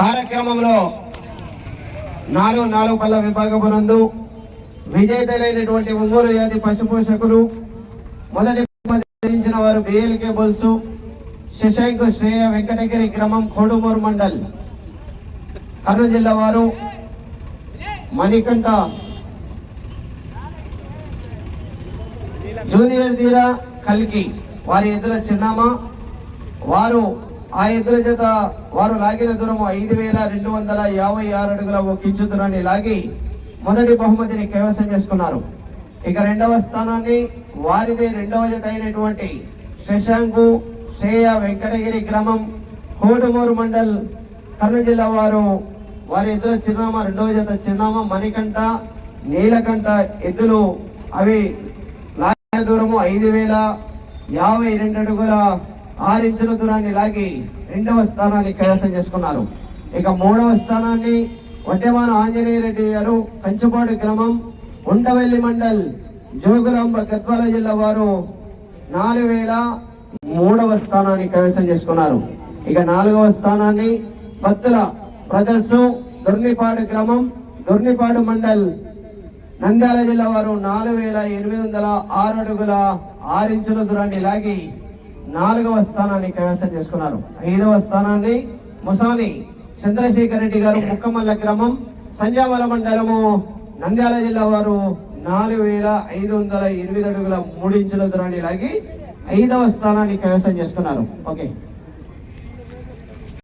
కార్యక్రమంలో నాలుగు నాలుగు పల్ల విభాగమునందు విజేతలైనటువంటి ఒంగోలు జాతి పశుపోషకులు మొదటి సాధించిన వారు బిఎల్కే బొల్సు శశాంక్ శ్రేయ వెంకటగిరి గ్రామం కోడుమూరు మండల్. కర్నూలు జిల్లా వారు మణికంఠ. జూనియర్ తీరా కల్కి వారి ఎదుర చిన్నామా. వారు ఆ ఎద్దుల జత వారు లాగిన దూరం ఐదు వేల రెండు వందల యాభై ఆరు అడుగుల ఒక ఇంచు దూరాన్ని లాగి మొదటి బహుమతిని కైవసం చేసుకున్నారు. ఇక రెండవ స్థానాన్ని వారిదే రెండవ జత అయినటువంటి శశాంకు శ్రేయ వెంకటగిరి గ్రామం కోటమూరు మండల్ కర్నూలు జిల్లా వారు వారి ఎద్దుల చిరునామా రెండవ జత చిరునామా మణికంఠ నీలకంఠ ఎద్దులు అవి లాగిన దూరము ఐదు వేల యాభై రెండు అడుగుల ఆరు ఇంచుల దూరాన్ని లాగి రెండవ స్థానాన్ని కైవసం చేసుకున్నారు. ఇక మూడవ స్థానాన్ని వడ్డెమాన ఆంజనేయ రెడ్డి గారు కంచుపాడు గ్రామం ఉండవెల్లి మండల్ జోగులాంబ గద్వాల జిల్లా వారు నాలుగు వేల మూడవ స్థానాన్ని కైవసం చేసుకున్నారు. ఇక నాలుగవ స్థానాన్ని భక్తుల బ్రదర్స్ దొర్నిపాడు గ్రామం దొర్నిపాడు మండల్ నంద్యాల జిల్లా వారు నాలుగు వేల ఎనిమిది వందల ఆరు అడుగుల ఆరు ఇంచుల దూరాన్ని లాగి నాలుగవ స్థానాన్ని కైవసం చేసుకున్నారు. ఐదవ స్థానాన్ని ముసాని చంద్రశేఖర్ రెడ్డి గారు ముక్కమల్ల గ్రామం సంజామల మండలము నంద్యాల జిల్లా వారు నాలుగు వేల ఐదు వందల ఎనిమిది అడుగుల మూడు ఇంచుల దూరాన్ని లాగి ఐదవ స్థానాన్ని కైవసం చేసుకున్నారు. ఓకే.